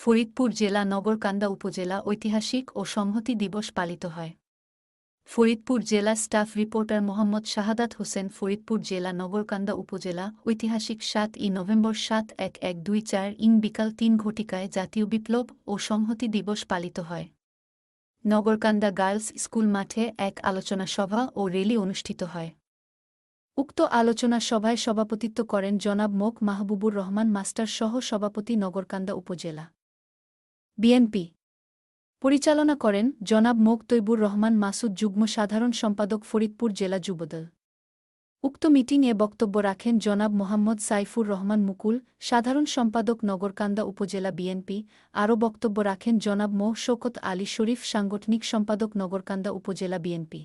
ফরিদপুর জেলা নগরকান্দা উপজেলা ঐতিহাসিক ও সংহতি দিবস পালিত হয়। ফরিদপুর জেলা স্টাফ রিপোর্টার মোহাম্মদ শাহাদাত হোসেন ফরিদপুর জেলা নগরকান্দা উপজেলা ঐতিহাসিক সাত ই নভেম্বর সাত এক এক দুই চার ইং বিকাল তিন ঘটিকায় জাতীয় বিপ্লব ও সংহতি দিবস পালিত হয়। নগরকান্দা গার্লস স্কুল মাঠে এক আলোচনা সভা ও রেলি অনুষ্ঠিত হয়। উক্ত আলোচনা সভায় সভাপতিত্ব করেন জনাব মোক মাহবুবুর রহমান মাস্টার সহ সভাপতি নগরকান্দা উপজেলা। বিএনপি পরিচালনা করেন জনাব মোক তৈবুর রহমান মাসুদ, যুগ্ম সাধারণ সম্পাদক, ফরিদপুর জেলা যুবদল। উক্ত মিটিংয়ে বক্তব্য রাখেন জনাব মোহাম্মদ সাইফুর রহমান মুকুল, সাধারণ সম্পাদক, নগরকান্দা উপজেলা বিএনপি আরও বক্তব্য রাখেন জনাব মোহ শৌকত আলী শরীফ, সাংগঠনিক সম্পাদক, নগরকান্দা উপজেলা বিএনপি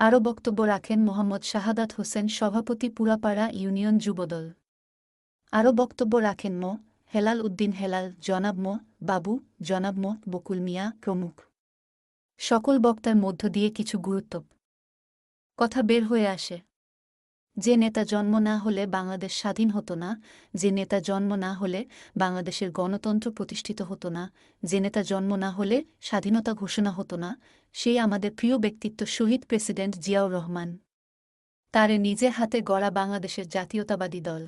আরও বক্তব্য রাখেন মোহাম্মদ শাহাদাত হোসেন, সভাপতি পুরাপাড়া ইউনিয়ন যুবদল। আরও বক্তব্য রাখেন মো হেলাল উদ্দিন হেলাল, জনাব মো, বাবু, জনাব মো, বকুল মিয়া, প্রমুখ। সকল বক্তার মধ্য দিয়ে কিছু গুরুত্ব। কথা বের হয়ে আসে। যে নেতা জন্ম না হলে বাংলাদেশ স্বাধীন হতো না, যে নেতা জন্ম না হলে বাংলাদেশের গণতন্ত্র প্রতিষ্ঠিত হতো না, যে নেতা জন্ম না হলে স্বাধীনতা ঘোষণা হতো না সেই আমাদের প্রিয় ব্যক্তিত্ব শহীদ প্রেসিডেন্ট জিয়াউর রহমান। তারে নিজে হাতে গড়া বাংলাদেশের জাতীয়তাবাদী দল।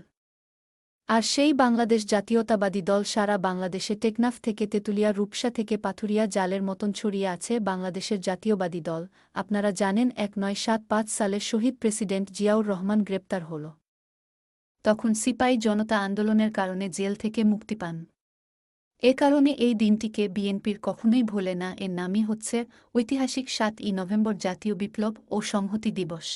আর সেই বাংলাদেশ জাতীয়তাবাদী দল সারা বাংলাদেশে টেকনাফ থেকে তেতুলিয়া রূপসা থেকে পাথুরিয়া জালের মতন ছড়িয়ে আছে বাংলাদেশের জাতীয়বাদী দল। আপনারা জানেন এক নয় সাত পাঁচ সালে শহীদ প্রেসিডেন্ট জিয়াউর রহমান গ্রেপ্তার হল। তখন সিপাই জনতা আন্দোলনের কারণে জেল থেকে মুক্তি পান। এ কারণে এই দিনটিকে বিএনপির কখনোই ভোলে না। এর নামই হচ্ছে ঐতিহাসিক সাত ই নভেম্বর জাতীয় বিপ্লব ও সংহতি দিবস।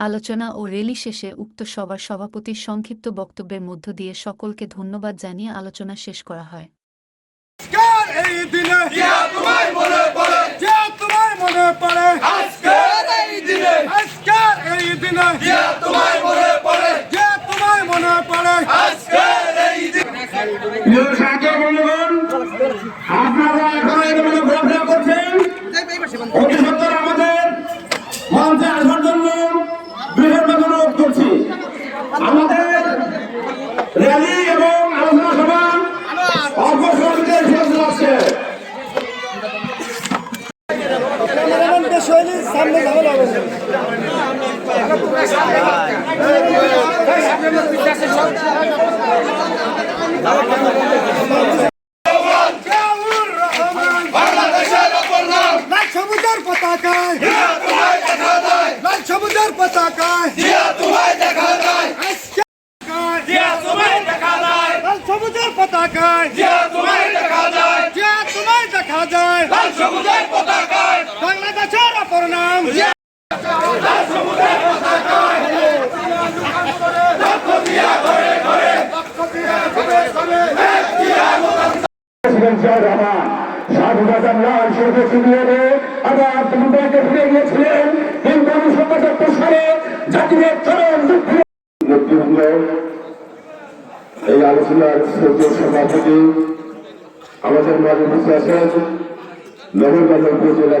আলোচনা ও রেলি শেষে উক্ত সভার সভাপতির সংক্ষিপ্ত বক্তব্যের মধ্য দিয়ে সকলকে ধন্যবাদ জানিয়ে আলোচনা শেষ করা হয়। আজকের এই দিনে জিয়া তোমায় মনে পড়ে। যে তোমায় মনে পড়ে। আজকের এই দিনে আজকের এই দিনে জিয়া তোমায় মনে পড়ে। যে তোমায় মনে পড়ে। আজকের এই দিনে প্রিয় সাথী বন্ধুগণ আপনারা এখন এর মধ্যে ঘোরাফেরা করছেন অতি সত্তর আমাদের মঞ্চে আসার জন্য বৃহৎ অনুরোধ করছি আমাদের র্যালি এবং আলোচনা সভা অল্প সময় শেষ হচ্ছে জিয়াউর রহমান বাংলাদেশের অপর নাম সবুজের পতাকায় জিয়া তোমায় দেখা যায় লাল সবুজের পতাকায় জিয়া তোমায় দেখা যায় জিয়া তোমায় দেখা যায় লাল সবুজের পতাকায়। জিয়া তোমায় দেখা যায় যে তোমায় দেখা যায় লাল সবুজের পতাকায়। বাংলাদেশের অপর নাম। প্রেসিডেন্ট জিয়াউর রহমান স্বাধীনতার লাল সরকার শিবিরে আবার তোমাদেরকে ফিরে গিয়েছিলেন কিন্তু উনিশশো পঁচাত্তর সালে জাতির চরম নেতৃবৃন্দ আমাদের মাঝে বসে আছেন নগরগঞ্জ উপজেলা